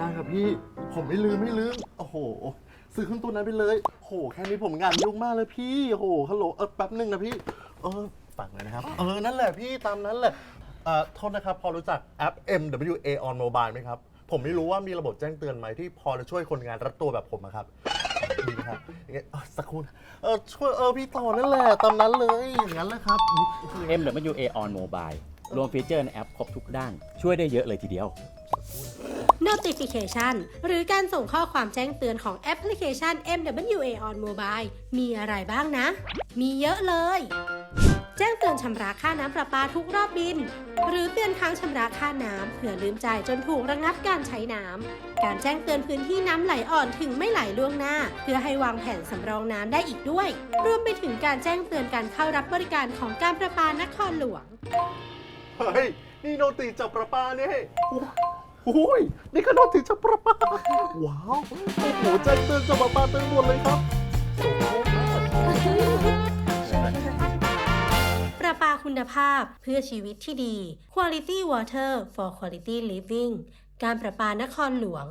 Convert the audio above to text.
ได้ครับพี่ ผมไม่ลืมไม่ลืม โอ้โห ซื้อเครื่องตัวนั้นไปเลย โห แค่นี้ผมงานยุ่งมากเลยพี่โหฮัลโหล เออแป๊บหนึ่งนะพี่ เออฝากเลยนะครับ เออ นั่นแหละพี่ตามนั้นแหละเอ่อโทษนะครับ พอรู้จักแอป MWA on mobile ไหมครับ ผมไม่รู้ว่ามีระบบแจ้งเตือนไหมที่พอจะช่วยคนงานรัดตัวแบบผมอะครับ ดีนะครับอย่างเงี้ยเออสักครู่นะเออช่วยเออพี่ต่อนั่นแหละตามนั้นเลยอย่างนั้นเลยครับ MWA on Mobile รวมฟีเจอร์ในแอปครบทุกด้าน ช่วยได้เยอะเลยทีเดียว Notification หรือการส่งข้อความแจ้งเตือนของแอปพลิเคชัน MWA on Mobile มีอะไรบ้างนะ มีเยอะเลย แจ้งเตือนชำระค่าน้ำประปาทุกรอบบิน หรือเตือนค้างชำระค่าน้ำเผื่อลืมจ่ายจนถูกระงับการใช้น้ำ การแจ้งเตือนพื้นที่น้ำไหลอ่อนถึงไม่ไหลล่วงหน้า เพื่อให้วางแผนสำรองน้ำได้อีกด้วย รวมไปถึงการแจ้งเตือนการเข้ารับบริการของการประปานครหลวง เฮ้ย นี่โนติจับประปาเนี่ยโอ้ยนี่ก็โนติจับประปาว้าวโอ้โหแจ้งเตือนจะประปาเต็มหมดเลยครับโอ้โหมากประปาคุณภาพเพื่อชีวิตที่ดี Quality Water for Quality Living การประปานครหลวง